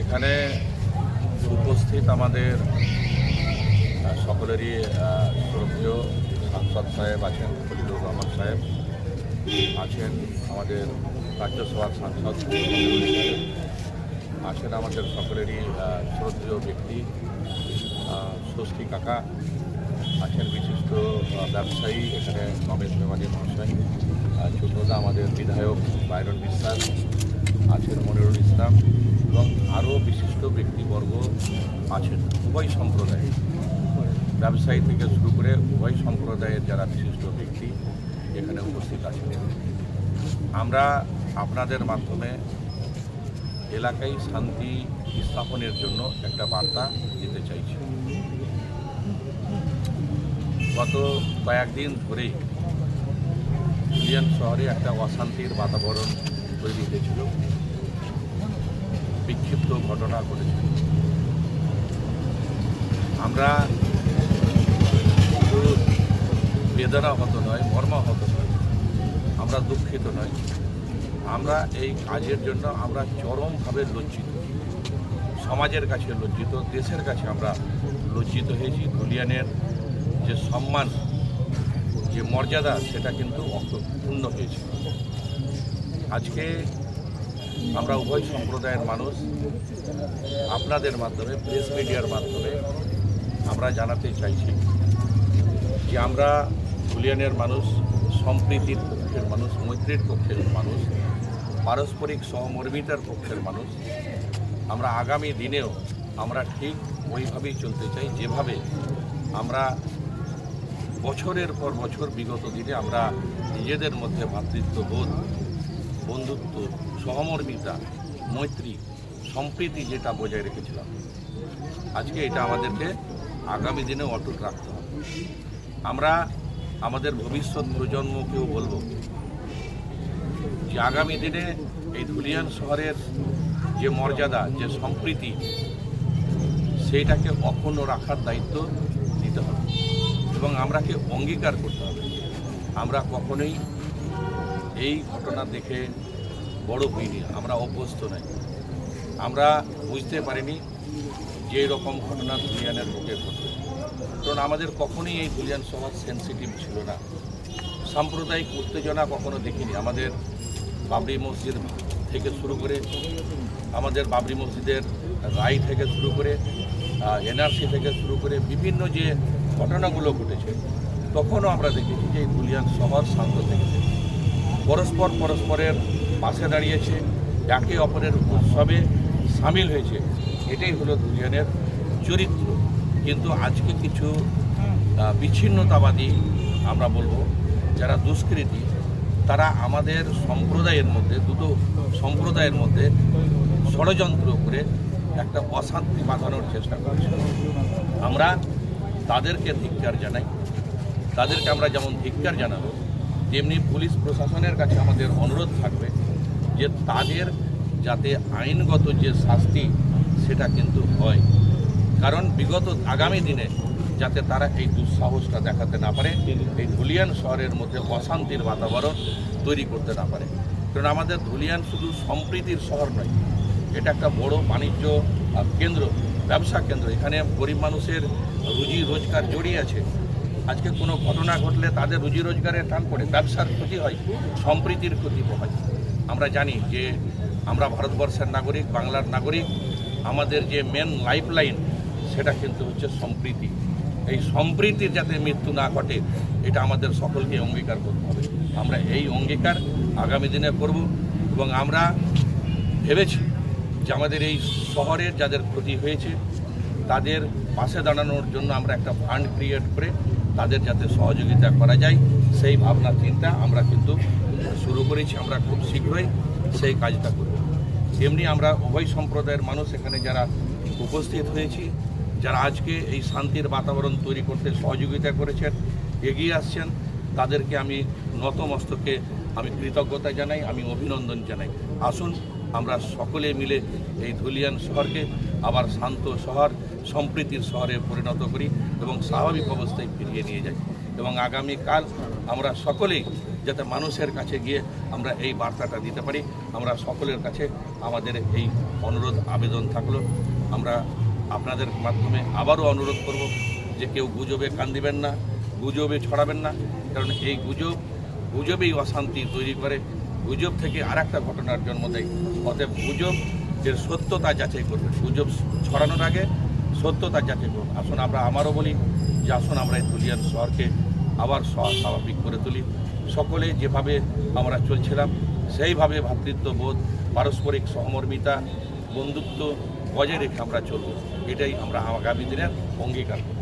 এখানে উপস্থিত আমাদের সকলেরই শ্রদ্ধেয় সাংসদ সাহেব আছেন, খলিলুর রহমান সাহেব আছেন, আমাদের রাজ্যসভার সাংসদ আছেন আমাদের সকলেরই শ্রদ্ধেয় ব্যক্তি ষষ্ঠী কাকা আছেন বিশিষ্ট ব্যবসায়ী, এখানে রমেশ মেমানি মহাশয় ছোটদা আমাদের বিধায়ক, বাইরন বিশ্বাস আছেন মনিরুল ইসলাম। এবং আরও বিশিষ্ট ব্যক্তিবর্গ আছেন, উভয় সম্প্রদায় ব্যবসায়ী থেকে শুরু করে উভয় সম্প্রদায়ের যারা বিশিষ্ট ব্যক্তি এখানে উপস্থিত আছেন। আমরা আপনাদের মাধ্যমে এলাকায় শান্তি স্থাপনের জন্য একটা বার্তা দিতে চাইছি। গত কয়েকদিন ধরেই ইন্ডিয়ান শহরে একটা অশান্তির বাতাবরণ তৈরি হয়েছিল। বিক্ষিপ্ত ঘটনা ঘটেছিল আমরা বেদনাহত নয়, মর্মাহত নয়, আমরা দুঃখিত নয়। আমরা এই কাজের জন্য আমরা চরমভাবে লজ্জিত। সমাজের কাছে লজ্জিত, দেশের কাছে আমরা লজ্জিত হয়েছি। ধুলিয়ানের যে সম্মান, যে মর্যাদা, সেটা কিন্তু অক্ষুণ্ণ হয়েছে। আজকে আমরা উভয় সম্প্রদায়ের মানুষ। আপনাদের মাধ্যমে প্রেস মিডিয়ার মাধ্যমে আমরা জানাতে চাইছি যে আমরা ধুলিয়ানের মানুষ, সম্প্রীতির পক্ষের মানুষ, মৈত্রীর পক্ষের মানুষ, পারস্পরিক সহমর্মিতার পক্ষের মানুষ। আমরা আগামী দিনেও আমরা ঠিক ওইভাবেই চলতে চাই, যেভাবে আমরা বছরের পর বছর বিগত দিনে আমরা নিজেদের মধ্যে ভ্রাতৃত্ববোধ বন্ধুত্ব, সহমর্মিতা, মৈত্রী, সম্প্রীতি যেটা বজায় রেখেছিলাম। আজকে এটা আমাদেরকে আগামী দিনে অটুট রাখতে হবে। আমরা আমাদের ভবিষ্যৎ প্রজন্মকেও বলব যে আগামী দিনে এই ধুলিয়ান শহরের যে মর্যাদা, যে সম্প্রীতি, সেইটাকে অক্ষুণ্ণ রাখার দায়িত্ব নিতে হবে এবং আমরাকে অঙ্গীকার করতে হবে। আমরা কখনোই এই ঘটনা দেখে বড় হইনি, আমরা অভ্যস্ত নই। আমরা বুঝতে পারিনি যে এরকম ঘটনা দুলিয়ানের বুকে ঘটবে। কারণ আমাদের কখনোই এই দুলিয়ান সমাজ সেন্সিটিভ ছিল না। সাম্প্রদায়িক উত্তেজনা কখনো দেখিনি। আমাদের বাবরি মসজিদ থেকে শুরু করে, আমাদের বাবরি মসজিদের রায় থেকে শুরু করে এনআরসি থেকে শুরু করে বিভিন্ন যে ঘটনাগুলো ঘটেছে, তখনও আমরা দেখেছি যে এই দুলিয়ান শহর শান্ত থেকেছে পরস্পর পরস্পরের পাশে দাঁড়িয়েছে, একে অপরের উৎসবে সামিল হয়েছে। এটাই হলো দুলিয়ানের চরিত্র। কিন্তু আজকে কিছু বিচ্ছিন্নতাবাদী আমরা বলব, যারা দুষ্কৃতী, তারা আমাদের সম্প্রদায়ের মধ্যে, দুটো সম্প্রদায়ের মধ্যে ষড়যন্ত্র করে একটা অশান্তি বাঁধানোর চেষ্টা করছে। আমরা তাদেরকে ধিক্কার জানাই। তাদেরকে আমরা যেমন ধিক্কার জানাব তেমনি পুলিশ প্রশাসনের কাছে আমাদের অনুরোধ থাকবে যে তাদের যাতে আইনগত যে শাস্তি, সেটা কিন্তু হয়। কারণ বিগত আগামী দিনে যাতে তারা এই দুঃসাহসটা দেখাতে না পারে, এই ধুলিয়ান শহরের মধ্যে অশান্তির বাতাবরণ তৈরি করতে না পারে। কারণ আমাদের ধুলিয়ান শুধু সম্প্রীতির শহর নয়, এটা একটা বড় বাণিজ্য কেন্দ্র, ব্যবসা কেন্দ্র। এখানে গরিব মানুষের রুজি রোজগার জড়িয়ে আছে। আজকে কোনো ঘটনা ঘটলে তাদের রুজি রোজগারের টান পড়ে, ব্যবসার ক্ষতি হয়, সম্প্রীতির ক্ষতি হয়। আমরা জানি যে আমরা ভারতবর্ষের নাগরিক, বাংলার নাগরিক, আমাদের যে মেন লাইফ লাইন সেটা কিন্তু হচ্ছে সম্প্রীতি। এই সম্প্রীতির যাতে মৃত্যু না ঘটে, এটা আমাদের সকলকে অঙ্গীকার করতে হবে। আমরা এই অঙ্গীকার আগামী দিনে করব এবং আমরা ভেবেছি যে আমাদের এই শহরের যাদের ক্ষতি হয়েছে, তাদের পাশে দাঁড়ানোর জন্য আমরা একটা ফান্ড ক্রিয়েট করে তাদের যাতে সহযোগিতা করা যায়, সেই ভাবনা, চিন্তা আমরা কিন্তু শুরু করেছি। আমরা খুব শীঘ্রই সেই কাজটা করব। তেমনি আমরা উভয় সম্প্রদায়ের মানুষ এখানে যারা উপস্থিত হয়েছি, যারা আজকে এই শান্তির বাতাবরণ তৈরি করতে সহযোগিতা করেছেন, এগিয়ে আসছেন, তাদেরকে আমি নতমস্তকে আমি কৃতজ্ঞতা জানাই, আমি অভিনন্দন জানাই। আসুন আমরা সকলে মিলে এই ধুলিয়ান শহরকে আবার শান্ত শহর, সম্প্রীতির শহরে পরিণত করি এবং স্বাভাবিক অবস্থায় ফিরিয়ে নিয়ে যাই। এবং আগামীকাল আমরা সকলেই যাতে মানুষের কাছে গিয়ে আমরা এই বার্তাটা দিতে পারি, আমরা সকলের কাছে আমাদের এই অনুরোধ, আবেদন থাকল। আমরা আপনাদের মাধ্যমে আবারও অনুরোধ করব যে কেউ গুজবে কান দিবেন না, গুজবে ছড়াবেন না, কারণ এই গুজব, গুজবেই অশান্তি তৈরি করে। গুজব থেকে আর একটা ঘটনার জন্ম দেয়। অতএব গুজব এর সত্যতা যাচাই করবে। গুজব ছড়ানোর আগে সত্যতা যাচাই করুন। আসুন আমরা আমারও বলি যে আসুন আমরা এই তুলিয়ান শহরকে আবার স্বা- স্বাভাবিক করে তুলি। সকলে যেভাবে আমরা চলছিলাম, সেইভাবে ভ্রাতৃত্ববোধ পারস্পরিক সহমর্মিতা, বন্ধুত্ব বজায় রেখে আমরা চলব। এটাই আমরা আগামী দিনের অঙ্গীকার করি